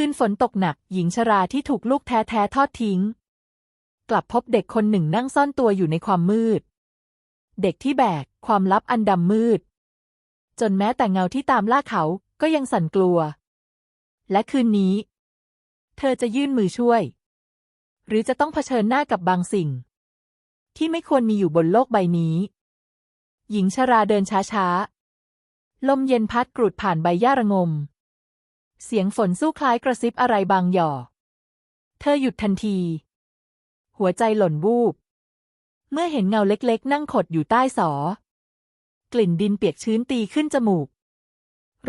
คืนฝนตกหนักหญิงชราที่ถูกลูกแท้ๆทอดทิ้ง กลับพบเด็กคนหนึ่งนั่งซ่อนตัวอยู่ในความมืด เด็กที่แบก ความลับอันดำมืด จนแม้แต่เงาที่ตามล่าเขาก็ยังสั่นกลัว และคืนนี้ เธอจะยื่นมือช่วย หรือจะต้องเผชิญหน้ากับบางสิ่ง ที่ไม่ควรมีอยู่บนโลกใบนี้ หญิงชราเดินช้าๆลมเย็นพัดกรูดผ่านใบหญ้าระงม เสียงฝนสู้คล้ายกระซิบอะไรบางหย่อ เธอหยุดทันที หัวใจหล่นวูบ เมื่อเห็นเงาเล็กๆ นั่งขดอยู่ใต้สอ กลิ่นดินเปียกชื้นตีขึ้นจมูก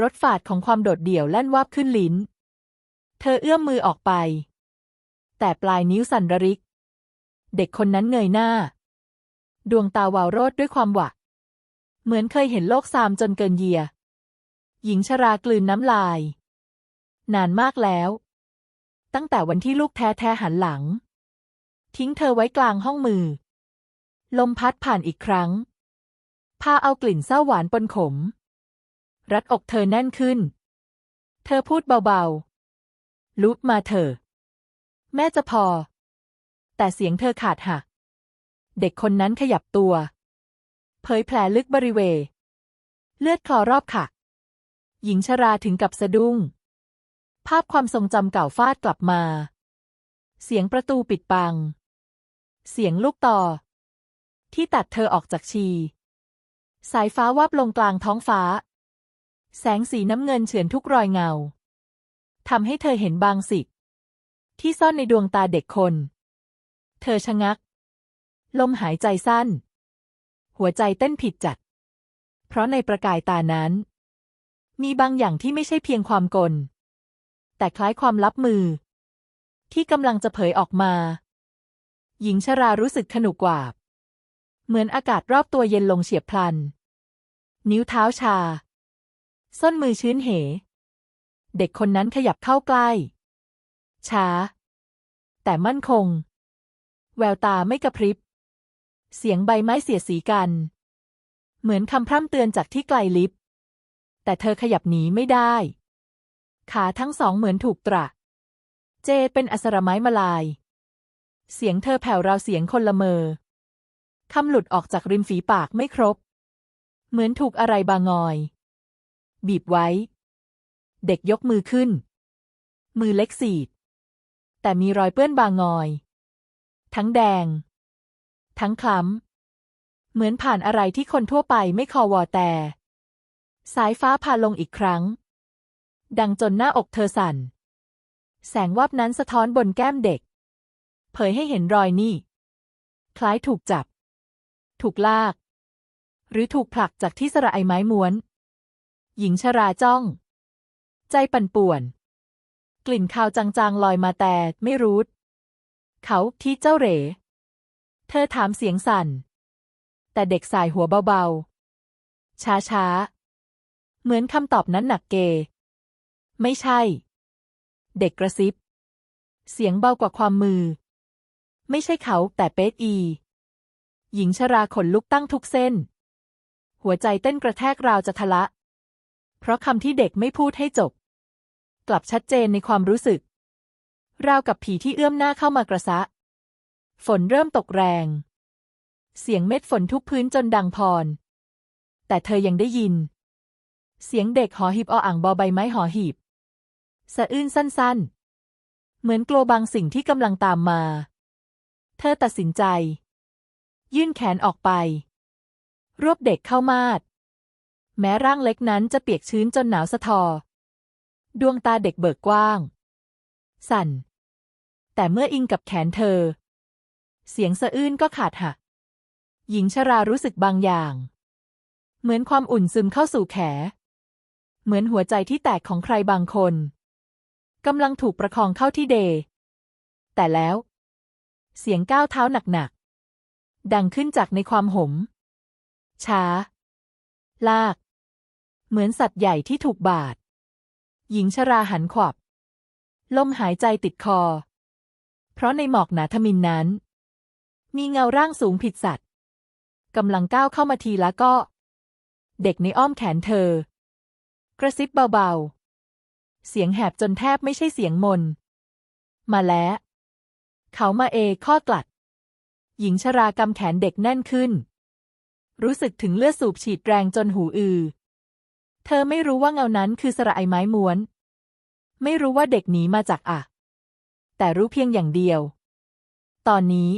รสฝาดของความโดดเดี่ยวแล่นวาบขึ้นลิ้น เธอเอื้อมมือออกไป แต่ปลายนิ้วสั่นระริก เด็กคนนั้นเงยหน้า ดวงตาวาวโรดด้วยความหวัก เหมือนเคยเห็นโลกซามจนเกินเยีย หญิงชรากลืนน้ำลาย นานมากแล้ว ตั้งแต่วันที่ลูกแท้ๆหันหลัง ทิ้งเธอไว้กลางห้องมือ ลมพัดผ่านอีกครั้ง พาเอากลิ่นเศร้าหวานปนขม รัดอกเธอแน่นขึ้น เธอพูดเบาๆ ลุกมาเถอะแม่จะพอ แต่เสียงเธอขาดหัก เด็กคนนั้นขยับตัว เผยแผลลึกบริเวณ เลือดคลอรอบขักหญิงชราถึงกับสะดุ้ง ภาพความทรงจำเก่าฟาดกลับมา เสียงประตูปิดปัง เสียงลูกต่อ ที่ตัดเธอออกจากชี สายฟ้าวับลงกลางท้องฟ้า แสงสีน้ำเงินเฉือนทุกรอยเงาทำให้เธอเห็นบางสิ่งที่ซ่อนในดวงตาเด็กคน เธอชะงัก ลมหายใจสั้น หัวใจเต้นผิดจัด เพราะในประกายตานั้น มีบางอย่างที่ไม่ใช่เพียงความกล แต่คล้ายความลับมือ ที่กำลังจะเผยออกมา หญิงชรารู้สึกขนุกกวาบ เหมือนอากาศรอบตัวเย็นลงเฉียบพลัน นิ้วเท้าชา ส้นมือชื้นเห เด็กคนนั้นขยับเข้าใกล้ ช้า แต่มั่นคง แววตาไม่กระพริบ เสียงใบไม้เสียดสีกัน เหมือนคำพร่ำเตือนจากที่ไกลลิบแต่เธอขยับหนีไม่ได้ ขาทั้งสองเหมือนถูกตระ เจเป็นอสรไม้มาลาย เสียงเธอแผ่วราวเสียงคนละเมอคำหลุดออกจากริมฝีปากไม่ครบ เหมือนถูกอะไรบางอย บีบไว้ เด็กยกมือขึ้น มือเล็กสีด แต่มีรอยเปื้อนบางงอย ทั้งแดง ทั้งคล้ำ เหมือนผ่านอะไรที่คนทั่วไปไม่คอวอแต่ สายฟ้าพาลงอีกครั้ง ดังจนหน้าอกเธอสั่น แสงวับนั้นสะท้อนบนแก้มเด็ก เผยให้เห็นรอยนี่ คล้ายถูกจับ ถูกลาก หรือถูกผลักจากที่สระไอไม้ม้วน หญิงชราจ้อง ใจปั่นป่วน กลิ่นคาวจางๆลอยมาแต่ไม่รู้ เขาที่เจ้าเหร เธอถามเสียงสั่น แต่เด็กสายหัวเบาๆ ช้าๆ เหมือนคำตอบนั้นหนักเก ไม่ใช่ เด็กกระซิบ เสียงเบากว่าความมือ ไม่ใช่เขาแต่เป๊ะอี หญิงชราขนลุกตั้งทุกเส้น หัวใจเต้นกระแทกราวจะทะละ เพราะคำที่เด็กไม่พูดให้จบ กลับชัดเจนในความรู้สึก ราวกับผีที่เอื้อมหน้าเข้ามากระซะ ฝนเริ่มตกแรง เสียงเม็ดฝนทุกพื้นจนดังพร แต่เธอยังได้ยินเสียงเด็กหอหีบออ่างบอใบไม้หอหีบ สะอื้นสั้นๆ เหมือนกลัวบางสิ่งที่กำลังตามมา เธอตัดสินใจ ยื่นแขนออกไป รวบเด็กเข้ามาด แม้ร่างเล็กนั้นจะเปียกชื้นจนหนาวสะทอ ดวงตาเด็กเบิกกว้าง สั่น แต่เมื่ออิงกับแขนเธอ เสียงสะอื้นก็ขาดหักหญิงชรารู้สึกบางอย่าง เหมือนความอุ่นซึมเข้าสู่แข เหมือนหัวใจที่แตกของใครบางคน กำลังถูกประคองเข้าที่เด แต่แล้ว เสียงก้าวเท้าหนักๆ ดังขึ้นจากในความหม ช้า ลาก เหมือนสัตว์ใหญ่ที่ถูกบาด หญิงชราหันขวับ ลมหายใจติดคอ เพราะในหมอกหนาทมินนั้น มีเงาร่างสูงผิดสัตว์กำลังก้าวเข้ามาทีละก็ เด็กในอ้อมแขนเธอ กระซิบเบาๆ เสียงแหบจนแทบไม่ใช่เสียงมน มาแล้ว เขามาเอข้อกลัด หญิงชรากำแขนเด็กแน่นขึ้น รู้สึกถึงเลือดสูบฉีดแรงจนหูอือ เธอไม่รู้ว่าเงานั้นคือสระไอไม้ม้วน ไม่รู้ว่าเด็กหนีมาจากอะ แต่รู้เพียงอย่างเดียว ตอนนี้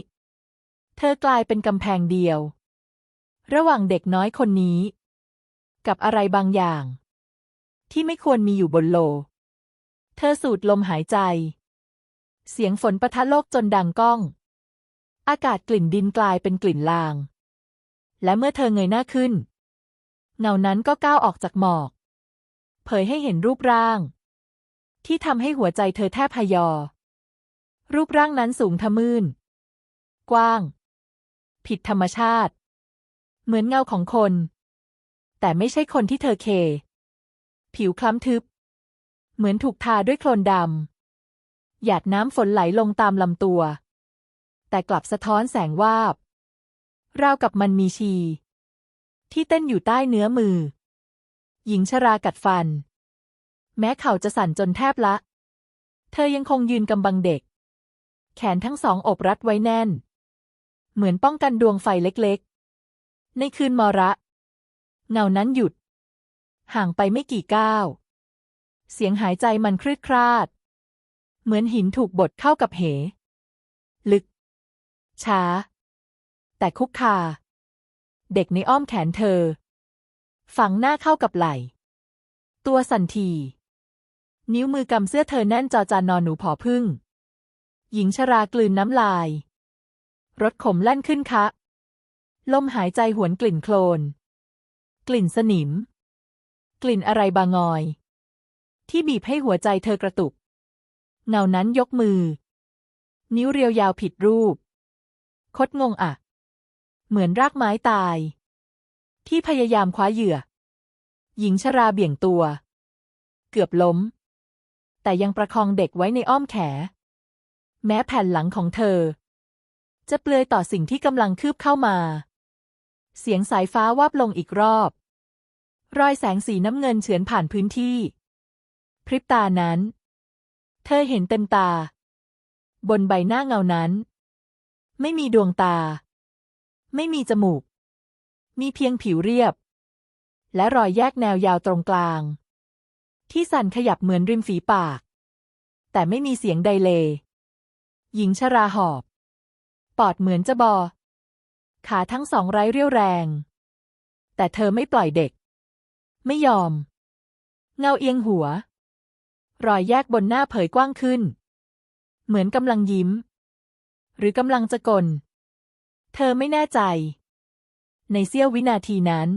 เธอกลายเป็นกำแพงเดียว ระหว่างเด็กน้อยคนนี้ กับอะไรบางอย่างที่ไม่ควรมีอยู่บนโลก เธอสูดลมหายใจ เสียงฝนปะทะโลกจนดังก้อง อากาศกลิ่นดินกลายเป็นกลิ่นลาง และเมื่อเธอเงยหน้าขึ้น เงานั้นก็ก้าวออกจากหมอก เผยให้เห็นรูปร่าง ที่ทำให้หัวใจเธอแทบพยอ รูปร่างนั้นสูงทะมื่น กว้าง ผิดธรรมชาติ เหมือนเงาของคน แต่ไม่ใช่คนที่เธอเค ผิวคล้ำทึบ เหมือนถูกทาด้วยโคลนดำหยาดน้ำฝนไหลลงตามลำตัว แต่กลับสะท้อนแสงวาบ ราวกับมันมีชี ที่เต้นอยู่ใต้เนื้อมือ หญิงชรากัดฟัน แม้เข่าจะสั่นจนแทบละ เธอยังคงยืนกำบังเด็ก แขนทั้งสองอบรัดไว้แน่น เหมือนป้องกันดวงไฟเล็กๆ ในคืนมระ เงานั้นหยุด ห่างไปไม่กี่ก้าว เสียงหายใจมันคลืดคลาด เหมือนหินถูกบดเข้ากับเห ลึก ช้า แต่คุกคา เด็กในอ้อมแขนเธอ ฝังหน้าเข้ากับไหล่ ตัวสั่นที นิ้วมือกำเสื้อเธอแน่นจอจานนอนหนูผอพึ่ง หญิงชรากลืนน้ำลาย รถขมแล่นขึ้นคะ ลมหายใจหวนกลิ่นโคลน กลิ่นสนิม กลิ่นอะไรบางอย ที่บีบให้หัวใจเธอกระตุก เงานั้นยกมือ นิ้วเรียวยาวผิดรูป คดงงอะ เหมือนรากไม้ตาย ที่พยายามคว้าเหยื่อ หญิงชราเบี่ยงตัว เกือบล้ม แต่ยังประคองเด็กไว้ในอ้อมแข แม้แผ่นหลังของเธอ จะเปลือยต่อสิ่งที่กำลังคืบเข้ามา เสียงสายฟ้าวาบลงอีกรอบ รอยแสงสีน้ำเงินเฉือนผ่านพื้นที่ ริบตานั้น เธอเห็นเต็มตา บนใบหน้าเงานั้น ไม่มีดวงตา ไม่มีจมูก มีเพียงผิวเรียบ และรอยแยกแนวยาวตรงกลาง ที่สั่นขยับเหมือนริมฝีปาก แต่ไม่มีเสียงใดเลย หญิงชราหอบ ปอดเหมือนจะบอ ขาทั้งสองไร้เรี่ยวแรง แต่เธอไม่ปล่อยเด็ก ไม่ยอม เงาเอียงหัว รอยแยกบนหน้าเผยกว้างขึ้น เหมือนกำลังยิ้ม หรือกำลังจะกล เธอไม่แน่ใจ ในเสี้ยววินาทีนั้น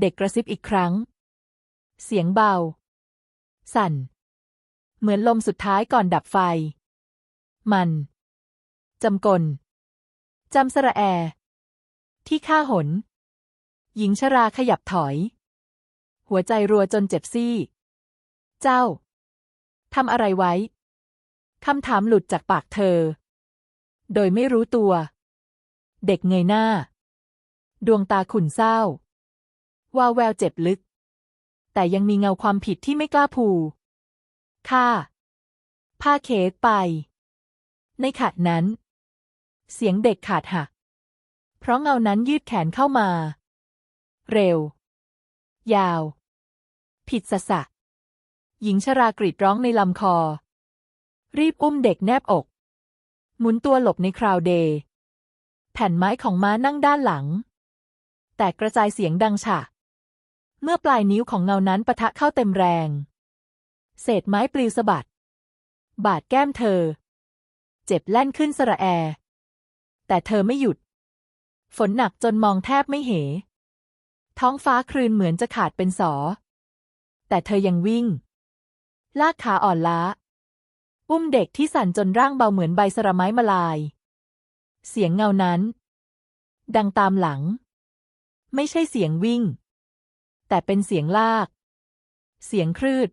เด็กกระซิบอีกครั้ง เสียงเบา สั่น เหมือนลมสุดท้ายก่อนดับไฟ มันจำกลจำสระแอ ที่ฆ่าหน หญิงชราขยับถอย หัวใจรัวจนเจ็บซี่ เจ้า ทำอะไรไว้ คำถามหลุดจากปากเธอ โดยไม่รู้ตัว เด็กเงยหน้า ดวงตาขุ่นเศร้า วาวแววเจ็บลึก แต่ยังมีเงาความผิดที่ไม่กล้าพูค่าผ้าเคสไป ในขณะนั้น เสียงเด็กขาดหัก เพราะเงานั้นยืดแขนเข้ามา เร็ว ยาว ผิดสะสะ หญิงชรากรีดร้องในลำคอ รีบอุ้มเด็กแนบอก หมุนตัวหลบในคราวเดย์แผ่นไม้ของม้านั่งด้านหลัง แต่กระจายเสียงดังฉะ เมื่อปลายนิ้วของเงานั้นปะทะเข้าเต็มแรง เศษไม้ปลิวสะบัด บาดแก้มเธอ เจ็บแล่นขึ้นสระแอ แต่เธอไม่หยุด ฝนหนักจนมองแทบไม่เห ท้องฟ้าคลืนเหมือนจะขาดเป็นสอ แต่เธอยังวิ่ง ลากขาอ่อนล้า อุ้มเด็กที่สั่นจนร่างเบาเหมือนใบสระไม้มาลาย เสียงเงานั้น ดังตามหลัง ไม่ใช่เสียงวิ่ง แต่เป็นเสียงลาก เสียงคลืด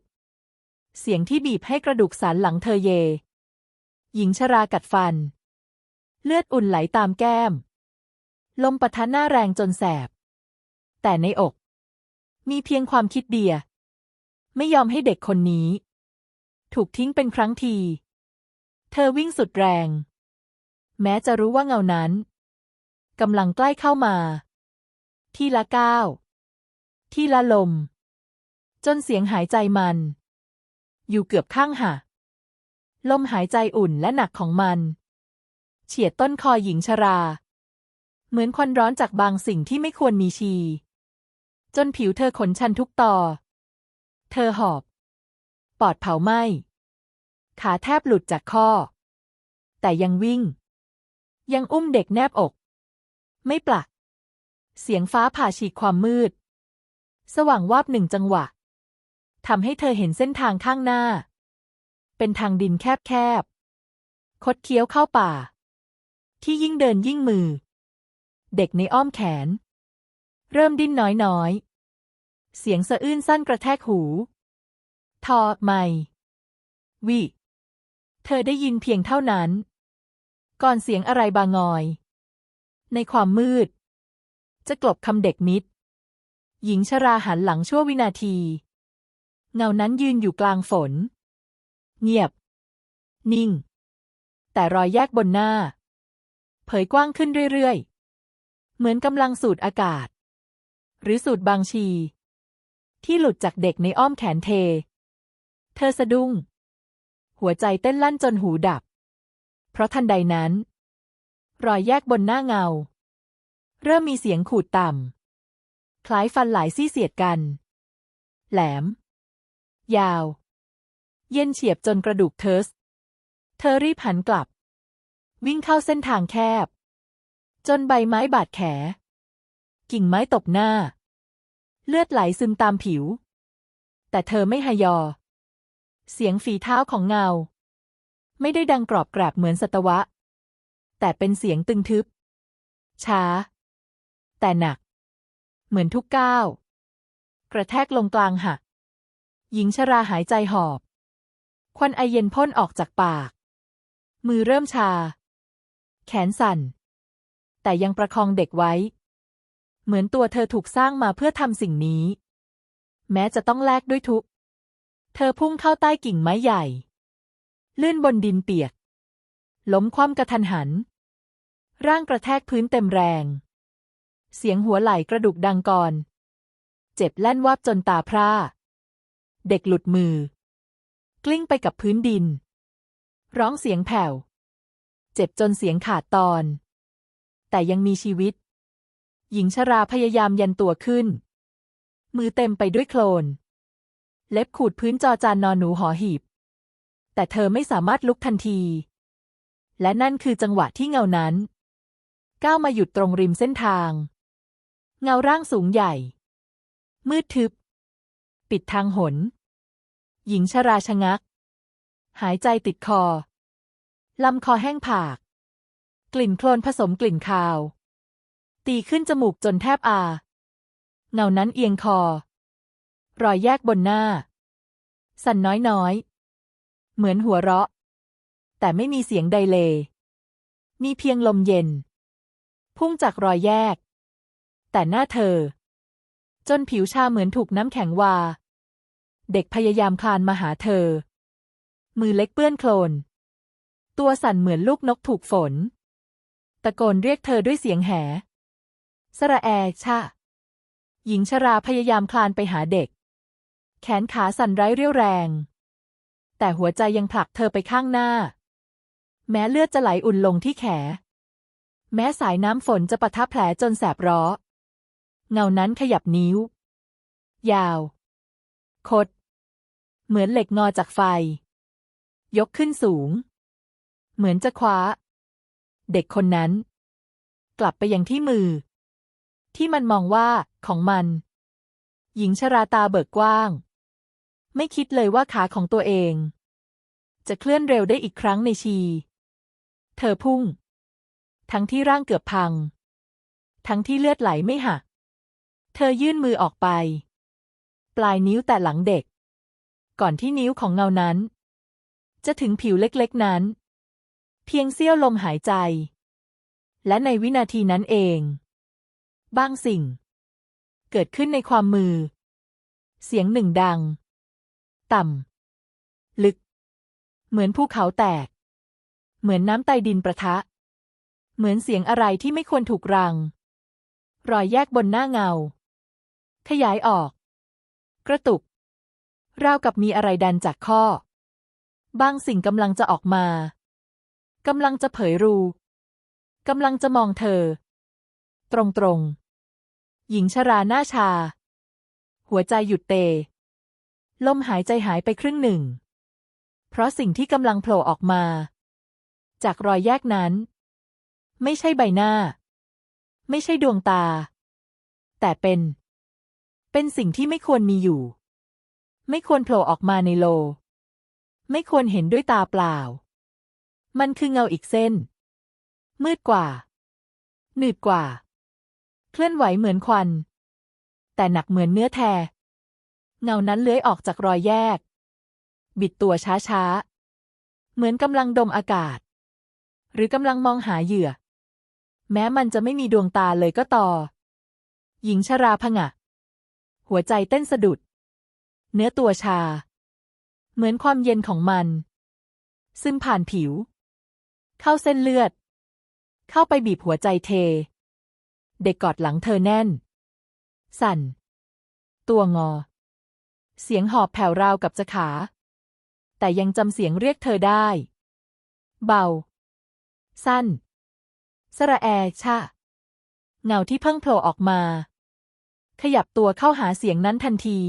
เสียงที่บีบให้กระดูกสันหลังเธอเย หญิงชรากัดฟัน เลือดอุ่นไหลตามแก้ม ลมปะทะหน้าแรงจนแสบ แต่ในอก มีเพียงความคิดเดียไม่ยอมให้เด็กคนนี้ ถูกทิ้งเป็นครั้งที เธอวิ่งสุดแรง แม้จะรู้ว่าเงานั้นกำลังใกล้เข้ามา ที่ละก้าวที่ละลม จนเสียงหายใจมัน อยู่เกือบข้างหะลมหายใจอุ่นและหนักของมัน เฉียดต้นคอหญิงชรา เหมือนควันร้อนจากบางสิ่งที่ไม่ควรมีชี จนผิวเธอขนชันทุกต่อ เธอหอบ ปอดเผาไหม้ ขาแทบหลุดจากข้อ แต่ยังวิ่ง ยังอุ้มเด็กแนบอก ไม่ปลัก เสียงฟ้าผ่าฉีกความมืด สว่างวาบหนึ่งจังหวะทำให้เธอเห็นเส้นทางข้างหน้า เป็นทางดินแคบๆ คดเคี้ยวเข้าป่า ที่ยิ่งเดินยิ่งมือ เด็กในอ้อมแขน เริ่มดิ้นน้อยๆ เสียงสะอื้นสั้นกระแทกหู ทอไม่วิ เธอได้ยินเพียงเท่านั้น ก่อนเสียงอะไรบางอย ในความมืด จะกลบคำเด็กมิด หญิงชราหันหลังชั่ววินาที เงานั้นยืนอยู่กลางฝน เงียบ นิ่ง แต่รอยแยกบนหน้า เผยกว้างขึ้นเรื่อยๆ เหมือนกำลังสูดอากาศ หรือสูดบางชี ที่หลุดจากเด็กในอ้อมแขนเท เธอสะดุ้ง หัวใจเต้นลั่นจนหูดับ เพราะทันใดนั้น รอยแยกบนหน้าเงา เริ่มมีเสียงขูดต่ำ คล้ายฟันหลายซี่เสียดกัน แหลม ยาว เย็นเฉียบจนกระดูกเทิร์สเธอรีบหันกลับ วิ่งเข้าเส้นทางแคบ จนใบไม้บาดแข กิ่งไม้ตบหน้า เลือดไหลซึมตามผิว แต่เธอไม่หยอ เสียงฝีเท้าของเงา ไม่ได้ดังกรอบกราบเหมือนสัตวะ แต่เป็นเสียงตึงทึบ ช้า แต่หนัก เหมือนทุกก้าว กระแทกลงกลางหัก หญิงชราหายใจหอบ ควันไอเย็นพ่นออกจากปาก มือเริ่มชา แขนสั่น แต่ยังประคองเด็กไว้ เหมือนตัวเธอถูกสร้างมาเพื่อทำสิ่งนี้ แม้จะต้องแลกด้วยทุกข์ เธอพุ่งเข้าใต้กิ่งไม้ใหญ่ ลื่นบนดินเปียก ล้มคว่ำกระทันหัน ร่างกระแทกพื้นเต็มแรง เสียงหัวไหล่กระดุกดังก่อนเจ็บแล่นวับจนตาพร่า เด็กหลุดมือ กลิ้งไปกับพื้นดิน ร้องเสียงแผ่ว เจ็บจนเสียงขาดตอน แต่ยังมีชีวิต หญิงชราพยายามยันตัวขึ้น มือเต็มไปด้วยโคลน เล็บขูดพื้นจอจานนอนหนูหอหีบ แต่เธอไม่สามารถลุกทันที และนั่นคือจังหวะที่เงานั้น ก้าวมาหยุดตรงริมเส้นทาง เงาร่างสูงใหญ่ มืดทึบ ปิดทางหน หญิงชราชะงัก หายใจติดคอ ลำคอแห้งผาก กลิ่นโคลนผสมกลิ่นคาว ตีขึ้นจมูกจนแทบอา เงานั้นเอียงคอ รอยแยกบนหน้า สั่นน้อยๆ เหมือนหัวเราะ แต่ไม่มีเสียงใดเลย มีเพียงลมเย็น พุ่งจากรอยแยก แต่หน้าเธอ จนผิวชาเหมือนถูกน้ำแข็งวา เด็กพยายามคลานมาหาเธอ มือเล็กเปื้อนโคลน ตัวสั่นเหมือนลูกนกถูกฝน ตะโกนเรียกเธอด้วยเสียงแหสระแอชะหญิงชราพยายามคลานไปหาเด็ก แขนขาสั่นไร้เรี่ยวแรง แต่หัวใจยังผลักเธอไปข้างหน้า แม้เลือดจะไหลอุ่นลงที่แข แม้สายน้ำฝนจะปะทะแผลจนแสบร้อ เงานั้นขยับนิ้ว ยาว คด เหมือนเหล็กงอจากไฟ ยกขึ้นสูง เหมือนจะคว้า เด็กคนนั้น กลับไปยังที่มือ ที่มันมองว่าของมันหญิงชราตาเบิกกว้าง ไม่คิดเลยว่าขาของตัวเอง จะเคลื่อนเร็วได้อีกครั้งในชี เธอพุ่ง ทั้งที่ร่างเกือบพัง ทั้งที่เลือดไหลไม่หัก เธอยื่นมือออกไป ปลายนิ้วแต่หลังเด็ก ก่อนที่นิ้วของเงานั้น จะถึงผิวเล็กๆนั้น เพียงเสี้ยวลมหายใจ และในวินาทีนั้นเอง บางสิ่ง เกิดขึ้นในความมือ เสียงหนึ่งดัง ต่ำ ลึก เหมือนภูเขาแตก เหมือนน้ำใต้ดินประทะ เหมือนเสียงอะไรที่ไม่ควรถูกรัง รอยแยกบนหน้าเงา ขยายออก กระตุก ราวกับมีอะไรดันจากข้อ บางสิ่งกำลังจะออกมากำลังจะเผยรูกำลังจะมองเธอ ตรงๆหญิงชราหน้าชา หัวใจหยุดเต ลมหายใจหายไปครึ่งหนึ่ง เพราะสิ่งที่กำลังโผล่ออกมา จากรอยแยกนั้น ไม่ใช่ใบหน้า ไม่ใช่ดวงตา แต่เป็น เป็นสิ่งที่ไม่ควรมีอยู่ ไม่ควรโผล่ออกมาในโล ไม่ควรเห็นด้วยตาเปล่า มันคือเงาอีกเส้น มืดกว่า หนืดกว่า เคลื่อนไหวเหมือนควัน แต่หนักเหมือนเนื้อแท เงานั้นเลื้อยออกจากรอยแยก บิดตัวช้าๆ เหมือนกำลังดมอากาศ หรือกำลังมองหาเหยื่อ แม้มันจะไม่มีดวงตาเลยก็ต่อ หญิงชราผงะ หัวใจเต้นสะดุด เนื้อตัวชา เหมือนความเย็นของมัน ซึมผ่านผิว เข้าเส้นเลือด เข้าไปบีบหัวใจเท เด็กกอดหลังเธอแน่น สั่น ตัวงอ เสียงหอบแผ่วราวกับจะขา แต่ยังจำเสียงเรียกเธอได้ เบา สั้น สระแอชะเงาที่เพิ่งโผล่ออกมา ขยับตัวเข้าหาเสียงนั้นทันที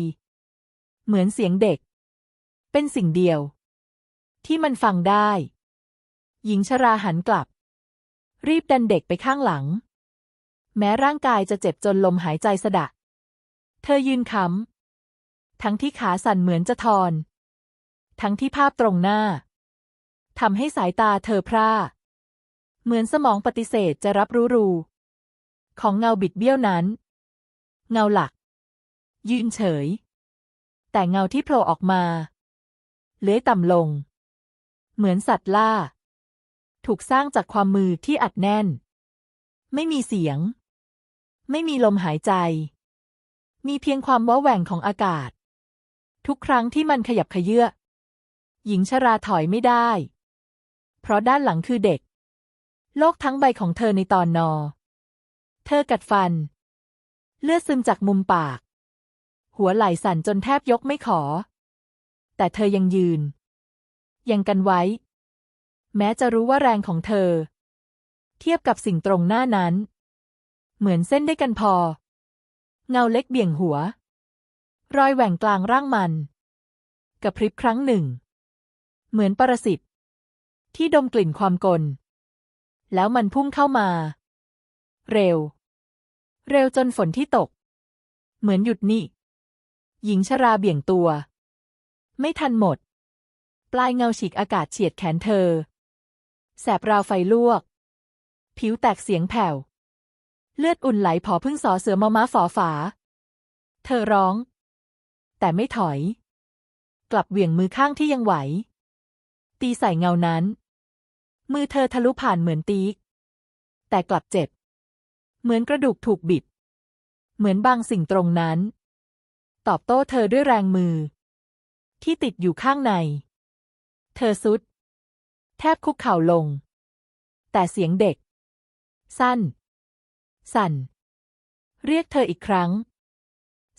เหมือนเสียงเด็ก เป็นสิ่งเดียว ที่มันฟังได้ หญิงชราหันกลับ รีบดันเด็กไปข้างหลัง แม้ร่างกายจะเจ็บจนลมหายใจสะดะ เธอยืนค้ำ ทั้งที่ขาสั่นเหมือนจะทอน ทั้งที่ภาพตรงหน้าทำให้สายตาเธอพร่า เหมือนสมองปฏิเสธจะรับรู้รูของเงาบิดเบี้ยวนั้น เงาหลัก ยืนเฉย แต่เงาที่โผล่ออกมา เลื้อยต่ำลง เหมือนสัตว์ล่า ถูกสร้างจากความมือที่อัดแน่น ไม่มีเสียง ไม่มีลมหายใจ มีเพียงความว้าแหว่งของอากาศ ทุกครั้งที่มันขยับขยื่อหญิงชราถอยไม่ได้ เพราะด้านหลังคือเด็ก โลกทั้งใบของเธอในตอนนอ เธอกัดฟัน เลือดซึมจากมุมปาก หัวไหล่สั่นจนแทบยกไม่ขอ แต่เธอยังยืน ยังกันไว้ แม้จะรู้ว่าแรงของเธอ เทียบกับสิ่งตรงหน้านั้น เหมือนเส้นได้กันพอ เงาเล็กเบี่ยงหัว รอยแหว่งกลางร่างมันกระพริบครั้งหนึ่ง เหมือนปรสิตที่ดมกลิ่นความกล แล้วมันพุ่งเข้ามา เร็ว เร็วจนฝนที่ตก เหมือนหยุดนิ่หญิงชราเบี่ยงตัว ไม่ทันหมด ปลายเงาฉีกอากาศเฉียดแขนเธอ แสบราวไฟลวก ผิวแตกเสียงแผ่ว เลือดอุ่นไหลผอพึ่งสอเสือมาม้าฝอฝา เธอร้อง แต่ไม่ถอย กลับเหวี่ยงมือข้างที่ยังไหว ตีใส่เงานั้น มือเธอทะลุผ่านเหมือนตีก แต่กลับเจ็บ เหมือนกระดูกถูกบิด เหมือนบางสิ่งตรงนั้น ตอบโต้เธอด้วยแรงมือ ที่ติดอยู่ข้างใน เธอสุด แทบคุกเข่าลง แต่เสียงเด็ก สั้น สั่น เรียกเธออีกครั้ง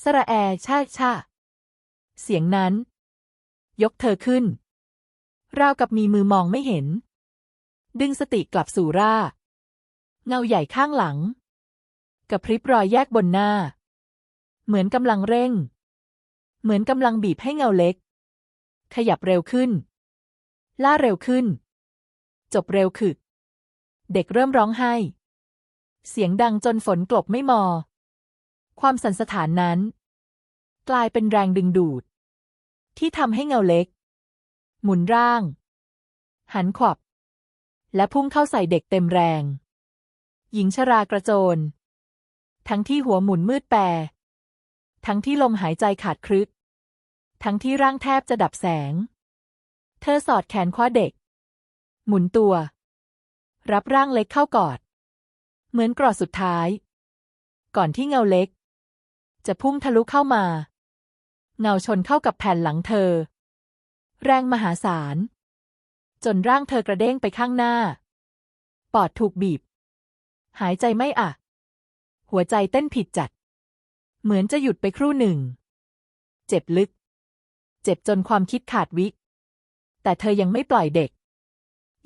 สระแอชาชา เสียงนั้น ยกเธอขึ้น ราวกับมีมือมองไม่เห็น ดึงสติกลับสู่ร่า เงาใหญ่ข้างหลัง กับพริบรอยแยกบนหน้า เหมือนกำลังเร่ง เหมือนกำลังบีบให้เงาเล็ก ขยับเร็วขึ้น ล่าเร็วขึ้น จบเร็วขึ้นเด็กเริ่มร้องไห้ เสียงดังจนฝนกลบไม่มอ ความสันสถานนั้น กลายเป็นแรงดึงดูด ที่ทำให้เงาเล็ก หมุนร่าง หันขวับ และพุ่งเข้าใส่เด็กเต็มแรง หญิงชรากระโจน ทั้งที่หัวหมุนมืดแปร ทั้งที่ลมหายใจขาดครึก ทั้งที่ร่างแทบจะดับแสง เธอสอดแขนคว้าเด็ก หมุนตัว รับร่างเล็กเข้ากอด เหมือนกรอดสุดท้าย ก่อนที่เงาเล็ก จะพุ่งทะลุเข้ามา เงาชนเข้ากับแผ่นหลังเธอ แรงมหาศาล จนร่างเธอกระเด้งไปข้างหน้า ปอดถูกบีบ หายใจไม่อะ หัวใจเต้นผิดจัด เหมือนจะหยุดไปครู่หนึ่ง เจ็บลึก เจ็บจนความคิดขาดวิแต่เธอยังไม่ปล่อยเด็ก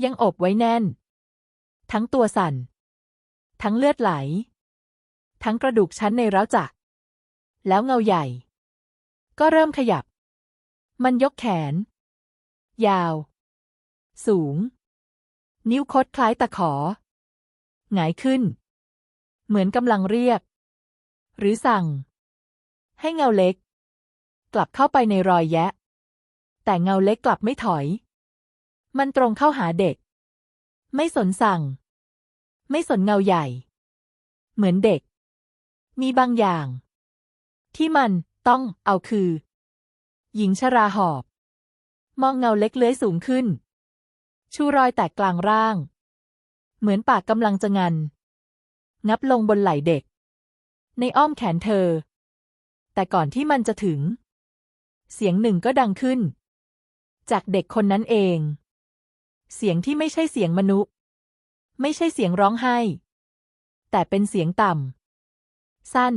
ยังอบไว้แน่น ทั้งตัวสั่น ทั้งเลือดไหล ทั้งกระดูกชั้นในร้าวจัก แล้วเงาใหญ่ ก็เริ่มขยับ มันยกแขน ยาว สูง นิ้วคดคล้ายตะขอ หงายขึ้น เหมือนกำลังเรียก หรือสั่ง ให้เงาเล็ก กลับเข้าไปในรอยแยะ แต่เงาเล็กกลับไม่ถอย มันตรงเข้าหาเด็ก ไม่สนสั่ง ไม่สนเงาใหญ่ เหมือนเด็ก มีบางอย่าง ที่มัน ต้องเอาคือ หญิงชราหอบ มองเงาเล็กเลื้อยสูงขึ้น ชูรอยแตกกลางร่าง เหมือนปากกำลังจะงัน งับลงบนไหล่เด็ก ในอ้อมแขนเธอ แต่ก่อนที่มันจะถึง เสียงหนึ่งก็ดังขึ้น จากเด็กคนนั้นเอง เสียงที่ไม่ใช่เสียงมนุษย์ ไม่ใช่เสียงร้องไห้ แต่เป็นเสียงต่ำสั้น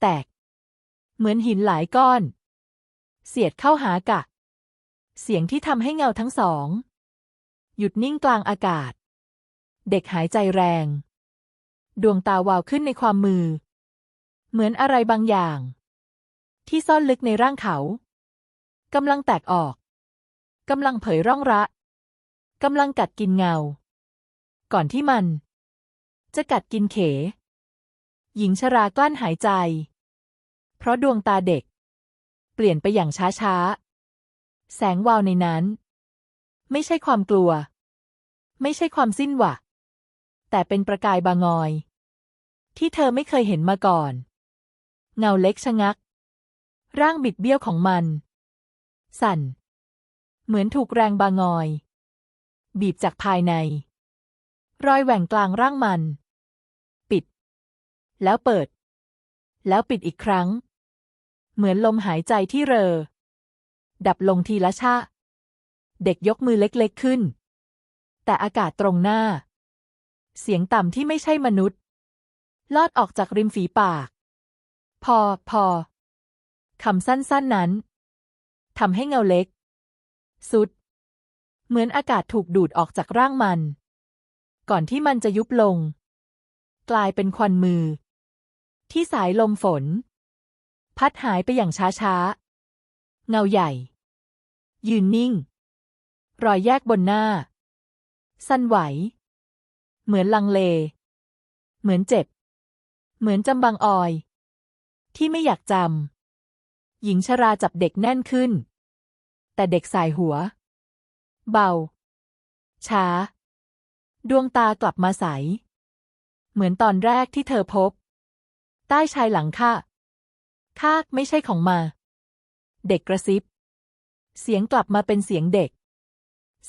แตก เหมือนหินหลายก้อน เสียดเข้าหากะ เสียงที่ทำให้เงาทั้งสอง หยุดนิ่งกลางอากาศ เด็กหายใจแรง ดวงตาวาวขึ้นในความมือ เหมือนอะไรบางอย่าง ที่ซ่อนลึกในร่างเขากำลังแตกออกกำลังเผยร่องระกำลังกัดกินเงา ก่อนที่มัน จะกัดกินเข หญิงชรากลั้นหายใจ เพราะดวงตาเด็ก เปลี่ยนไปอย่างช้าๆ แสงวาวในนั้น ไม่ใช่ความกลัว ไม่ใช่ความสิ้นหวังแต่เป็นประกายบางอย ที่เธอไม่เคยเห็นมาก่อน เงาเล็กชะงัก ร่างบิดเบี้ยวของมัน สั่น เหมือนถูกแรงบางอย บีบจากภายใน รอยแหว่งกลางร่างมัน ปิด แล้วเปิด แล้วปิดอีกครั้ง เหมือนลมหายใจที่เรอ ดับลงทีละชะ เด็กยกมือเล็กๆขึ้น แต่อากาศตรงหน้า เสียงต่ำที่ไม่ใช่มนุษย์ ลอดออกจากริมฝีปาก พอ พอ คำสั้นๆนั้นทำให้เงาเล็ก สุด เหมือนอากาศถูกดูดออกจากร่างมัน ก่อนที่มันจะยุบลง กลายเป็นควันมือ ที่สายลมฝน พัดหายไปอย่างช้าๆ เงาใหญ่ ยืนนิ่ง รอยแยกบนหน้า สั้นไหว เหมือนลังเล เหมือนเจ็บ เหมือนจำบังออย ที่ไม่อยากจำ หญิงชราจับเด็กแน่นขึ้น แต่เด็กสายหัว เบา ช้า ดวงตากลับมาใส เหมือนตอนแรกที่เธอพบ ใต้ชายหลังข้าข้าไม่ใช่ของมา เด็กกระซิบ เสียงกลับมาเป็นเสียงเด็ก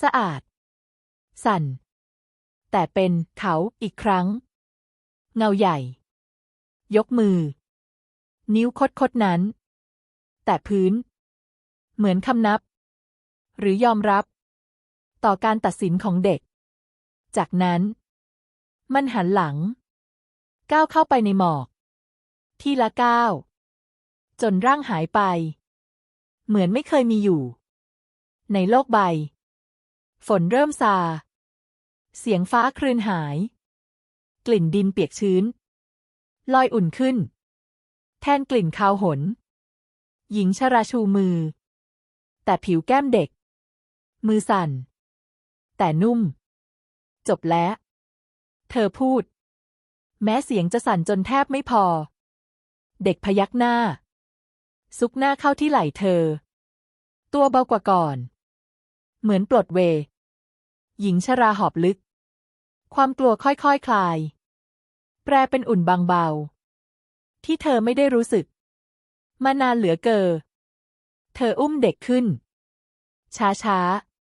สะอาด สั่น แต่เป็นเขาอีกครั้ง เงาใหญ่ ยกมือ นิ้วคดคดนั้น แต่พื้น เหมือนคำนับ หรือยอมรับ ต่อการตัดสินของเด็ก จากนั้น มันหันหลัง ก้าวเข้าไปในหมอก ทีละก้าวจนร่างหายไป เหมือนไม่เคยมีอยู่ ในโลกใบ ฝนเริ่มซา เสียงฟ้าคลื่นหาย กลิ่นดินเปียกชื้น ลอยอุ่นขึ้น แทนกลิ่นคาวหน หญิงชราชูมือ แต่ผิวแก้มเด็ก มือสั่น แต่นุ่ม จบแล้ว เธอพูด แม้เสียงจะสั่นจนแทบไม่พอ เด็กพยักหน้า ซุกหน้าเข้าที่ไหล่เธอ ตัวเบากว่าก่อน เหมือนปลดเว หญิงชราหอบลึก ความกลัวค่อยๆคคลาย แปรเป็นอุ่นบางเบา ที่เธอไม่ได้รู้สึก มานานเหลือเกินเธออุ้มเด็กขึ้น ช้า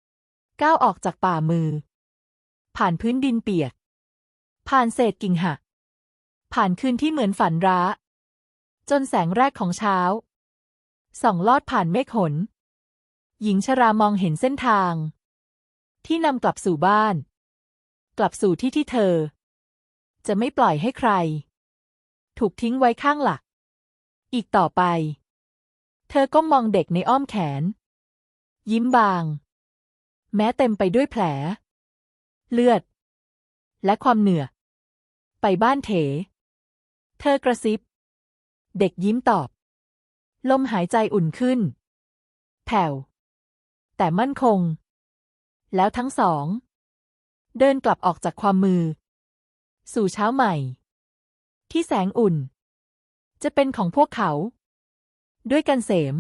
ๆ ก้าวออกจากป่ามือ ผ่านพื้นดินเปียก ผ่านเศษกิ่งหักผ่านคืนที่เหมือนฝันร้า จนแสงแรกของเช้า ส่องลอดผ่านเมฆหน หญิงชรามองเห็นเส้นทาง ที่นำกลับสู่บ้าน กลับสู่ที่ที่เธอ จะไม่ปล่อยให้ใคร ถูกทิ้งไว้ข้างหลัก อีกต่อไป เธอก็มองเด็กในอ้อมแขน ยิ้มบาง แม้เต็มไปด้วยแผล เลือด และความเหนื่อยไปบ้านเถ เธอกระซิบ เด็กยิ้มตอบ ลมหายใจอุ่นขึ้น แผ่ว แต่มั่นคง แล้วทั้งสอง เดินกลับออกจากความมือ สู่เช้าใหม่ ที่แสงอุ่น จะเป็นของพวกเขา ด้วยกันเสม